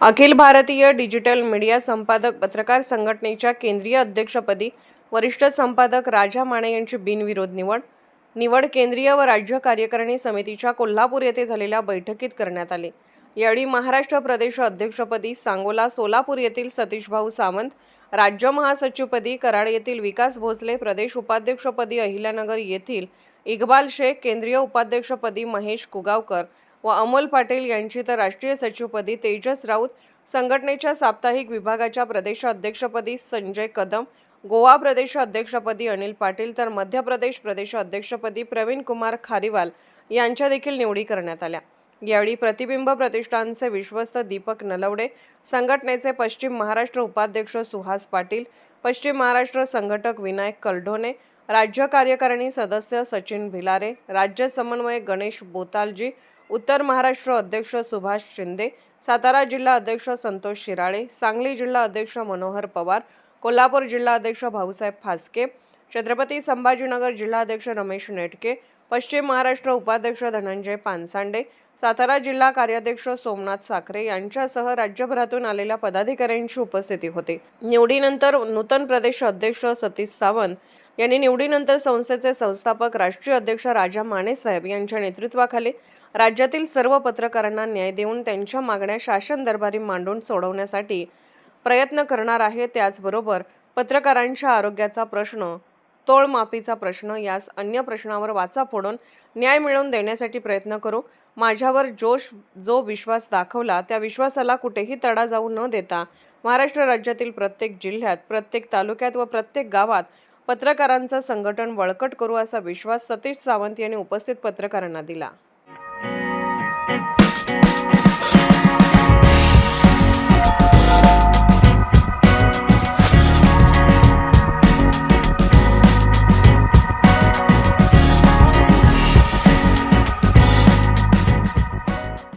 Akhil Bharatiya digital media संपादक पत्रकार संघटनेच्या केंद्रीय अध्यक्षपदी वरिष्ठ संपादक राजा माने यांची बिनविरोध निवड. निवड केंद्रीय व राज्य कार्यकारिणी समितीच्या कोल्हापूर येथे झालेल्या बैठकीत करण्यात आली. यावेळी महाराष्ट्र प्रदेश अध्यक्षपदी सांगोला सोलापूर येथील सतीशभाऊ सावंत राज्य महासचिवपदी कराड येथील विकास भोसले प्रदेश उपाध्यक्षपदी अहिल्यानगर येथील इक्बाल शेख केंद्रीय उपाध्यक्षपदी महेश कुगावकर व अमोल पाटील यांची तर राष्ट्रीय सचिवपदी तेजस राऊत संघटनेच्या साप्ताहिक विभागाच्या प्रदेश अध्यक्षपदी संजय कदम गोवा प्रदेश अध्यक्षपदी अनिल पाटील तर मध्य प्रदेश प्रदेश अध्यक्षपदी प्रवीण कुमार खारीवाल यांच्या देखील निवडी करण्यात आल्या. यावेळी प्रतिबिंब प्रतिष्ठानचे विश्वस्त दीपक नलवडे संघटनेचे पश्चिम महाराष्ट्र उपाध्यक्ष सुहास पाटील पश्चिम महाराष्ट्र संघटक विनायक कलढोणे राज्य कार्यकारिणी सदस्य सचिन भिलारे राज्य समन्वयक गणेश बोतालजी उत्तर महाराष्ट्र अध्यक्ष सुभाष शिंदे सातारा जिल्हा अध्यक्ष संतोष शिराळे सांगली जिल्हा अध्यक्ष मनोहर पवार कोल्हापूर जिल्हा अध्यक्ष भाऊसाहेब फासके छत्रपती संभाजीनगर जिल्हाध्यक्ष रमेश नेटके पश्चिम महाराष्ट्र उपाध्यक्ष धनंजय पानसांडे सातारा जिल्हा कार्याध्यक्ष सोमनाथ साखरे यांच्यासह राज्यभरातून आलेल्या पदाधिकाऱ्यांची उपस्थिती होती. निवडीनंतर नूतन प्रदेश अध्यक्ष सतीश सावंत यांनी निवडीनंतर संस्थेचे संस्थापक राष्ट्रीय अध्यक्ष राजा मानेसाहेब यांच्या नेतृत्वाखाली राज्यातील सर्व पत्रकारांना न्याय देऊन त्यांच्या मागण्या शासन दरबारी मांडून सोडवण्यासाठी प्रयत्न करणार आहे. त्याचबरोबर पत्रकारांच्या आरोग्याचा प्रश्न तोळमापीचा प्रश्न यास अन्य प्रश्नावर वाचा फोडून न्याय मिळवून देण्यासाठी प्रयत्न करू. माझ्यावर जोश जो विश्वास दाखवला त्या विश्वासाला कुठेही तडा जाऊ न देता महाराष्ट्र राज्यातील प्रत्येक जिल्ह्यात प्रत्येक तालुक्यात व प्रत्येक गावात पत्रकारांचं संघटन बळकट करू असा विश्वास सतीश सावंत यांनी उपस्थित पत्रकारांना दिला.